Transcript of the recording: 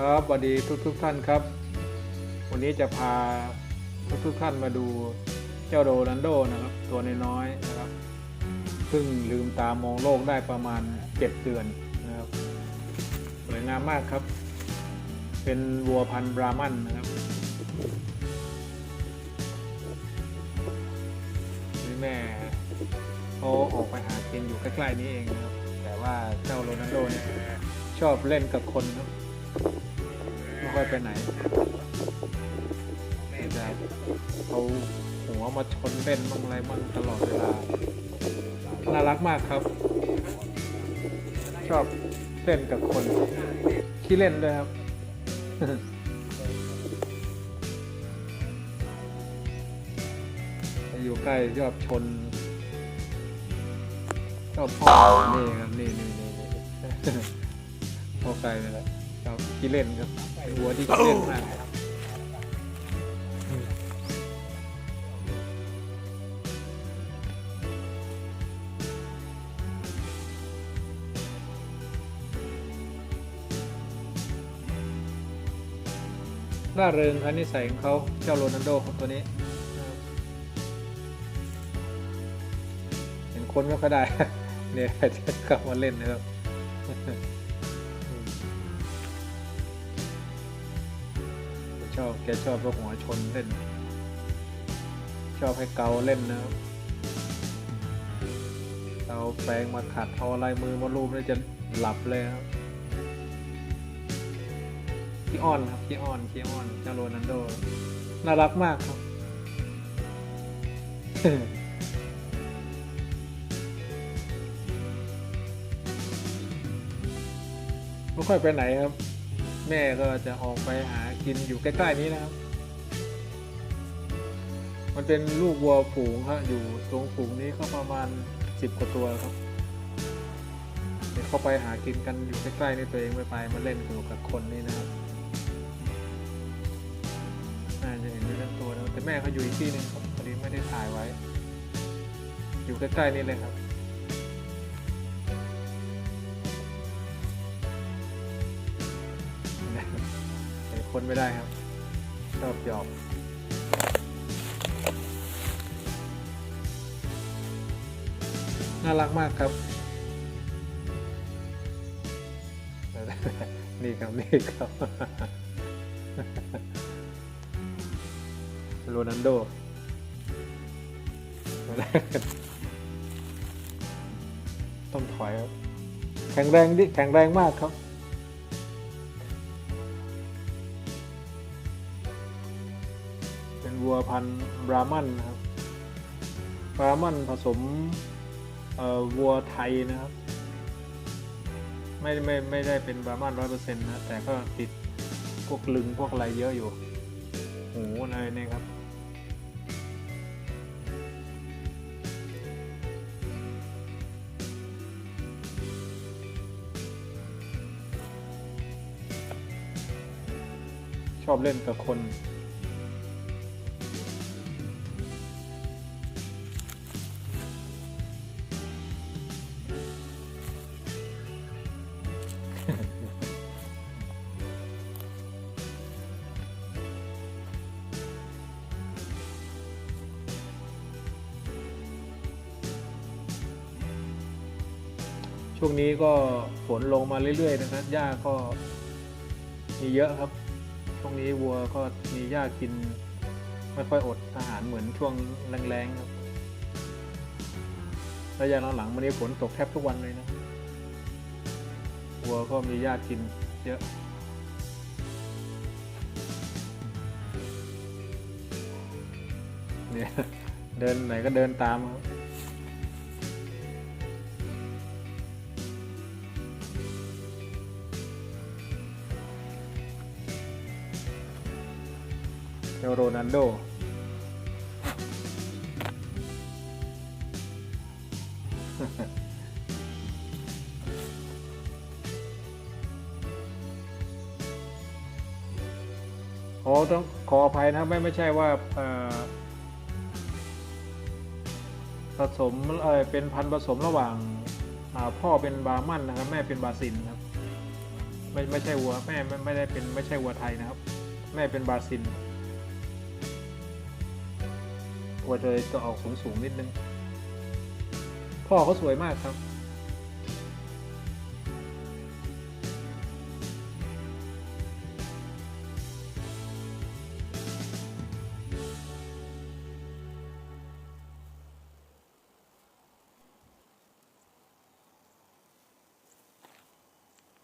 ครับสวัสดีทุกทุกๆท่านครับ วันนี้จะพาทุกทุกๆท่านมาดูเจ้าโรนัลโดนะครับ ตัวน้อยๆนะครับเพิ่งลืมตามองโลกได้ประมาณเจ็ดเดือนนะครับสวยงามมากครับ เป็นวัวพันธุ์บรามันนะครับนี่แม่เขาออกไปหากินอยู่ใกล้ๆนี้เองนะครับ แต่ว่าเจ้าโรนัลโดเนี่ยชอบเล่นกับคนครับ ไม่ค่อยไปไหนจะเอาหัวมาชนเล่นบ้างอะไรบ้างตลอดเวลา น่ารักมากครับ ชอบเล่นกับคนขี้เล่นด้วยครับอยู่ใกล้ชอบชนชอบพ่อนี่ครับนี่นี่นี่นี่พ่อไกลเลยแหละชอบขี้เล่นครับ เป็นวัวที่ขี้เล่นมากครับร่าเริงครับนิสัยของเขาเจ้าโรนัลโดครับตัวนี้ เห็นคนไม่ค่อยได้ เนี่ยจะกลับมาเล่นนะครับ ชอบแกชอบพวกหัวชนเล่น ชอบให้เกาเล่นนะครับเอาแปรงมาขัดเอาลายมือมารูปแล้วจะหลับเลยครับขี้อ้อนครับขี้อ้อนขี้อ้อนเจ้าโรนันโด น่ารักมากครับไม่ค่อยไปไหนครับ แม่ก็จะออกไปหา กินอยู่ใกล้ๆนี้นะครับ มันเป็นลูกวัวฝูงครับอยู่ตรงฝูงนี้ก็ประมาณสิบกว่าตัวครับเดี๋ยวเข้าไปหากินกันอยู่ใกล้ๆนี่ตัวเองไม่ไปมาเล่นอยู่กับคนนี่นะครับน่าจะเห็นอยู่ทั้งตัวนะแต่แม่เขาอยู่อีกที่หนึงครับพอดีไม่ได้ถ่ายไว้ อยู่ใกล้ๆนี่เลยครับ คนไม่ได้ครับ ชอบหยอกน่ารักมากครับ นี่ครับ นี่ครับโรนันโดต้องถอยครับ แข็งแรงดิ แข็งแรงมากครับ วัวพันธุ์บรามันนะครับบรามันผสมวัวไทยนะครับ ไม่ไม่ไม่ได้เป็นบรามันร้อยเปอร์เซ็นต์นะแต่ก็ติดพวกลึงพวกอะไรเยอะอยู่หูอะไรเนี่ยครับชอบเล่นกับคน ช่วงนี้ก็ฝนลงมาเรื่อยๆนะครับหญ้าก็มีเยอะครับ ช่วงนี้วัวก็มีหญ้ากิน ไม่ค่อยอดอาหารเหมือนช่วงแรงๆครับระยะหลังๆวันนี้ฝนตกแทบทุกวันเลยนะวัวก็มีหญ้ากินเยอะเนี่ยเดินไหนก็เดินตามครับ โรนันโดขอต้องขออภัยนะไม่ไม่ใช่ว่าผสมเออเป็นพันผสมระหว่างาพ่อเป็นบาร์มันนะครับ แม่เป็นบาซินครับ ไม่ไม่ใช่วัวแม่ไม่ไม่ได้เป็นไม่ใช่วัวไทยนะครับ แม่เป็นบาซิล ตัวเธอจะออกสูงสูงนิดนึง พ่อเขาสวยมากครับ